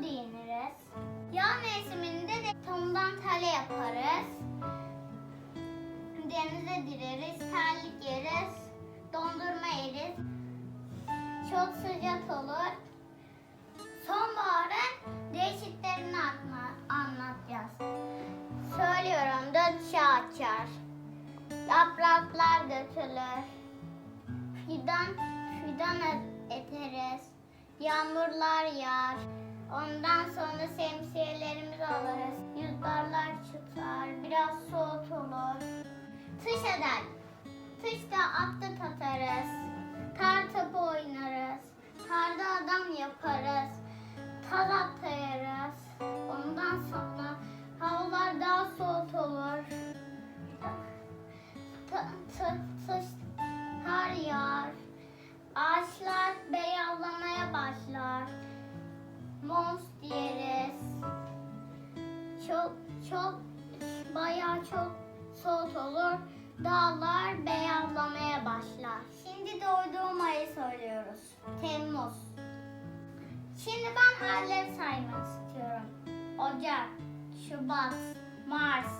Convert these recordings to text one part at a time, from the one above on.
su değiniriz. Yağ mevsiminde de tohumdan tale yaparız. Denize direriz, terlik yeriz, dondurma yeriz. Çok sıcak olur. Sonbaharın değişiklerini anla, anlatacağız. Söylüyorum da çiçeği açar. Yapraklar götürülür. Fidan, fidan ederiz. Yağmurlar yağar. Ondan sonra şemsiyelerimizi alırız. Rüzgarlar çıkar. Biraz soğuk olur. Kış eder. Kışta atlı atarız. Kar topu oynarız. Karda adam yaparız. Taz atlarız. Ondan sonra havalar daha soğuk olur. T- Mons diyeriz. Çok çok bayağı çok soğuk olur. Dağlar beyazlamaya başlar. Şimdi doğduğum ayı söylüyoruz. Temmuz. Şimdi ben ayları saymak istiyorum. Ocak, Şubat, Mart,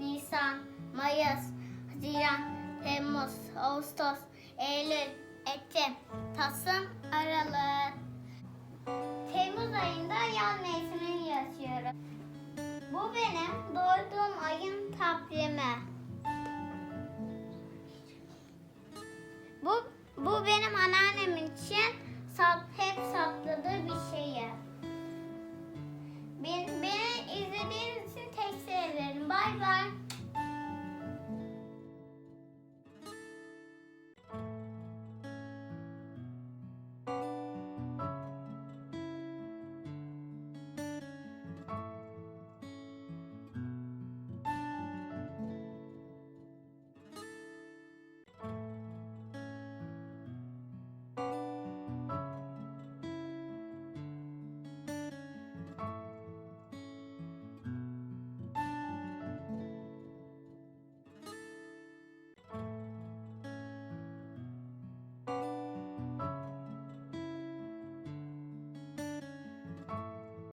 Nisan, Mayıs, Haziran, Temmuz, Ağustos, Eylül, Ekim, Kasım, Aralık. Hala yaşıyorum. Bu benim doğduğum ayın takvimi. Bu, bu benim anneannemin için sap, hep sakladığı bir şeyi. Beni, beni izlediğiniz için teşekkür ederim. Bay bay.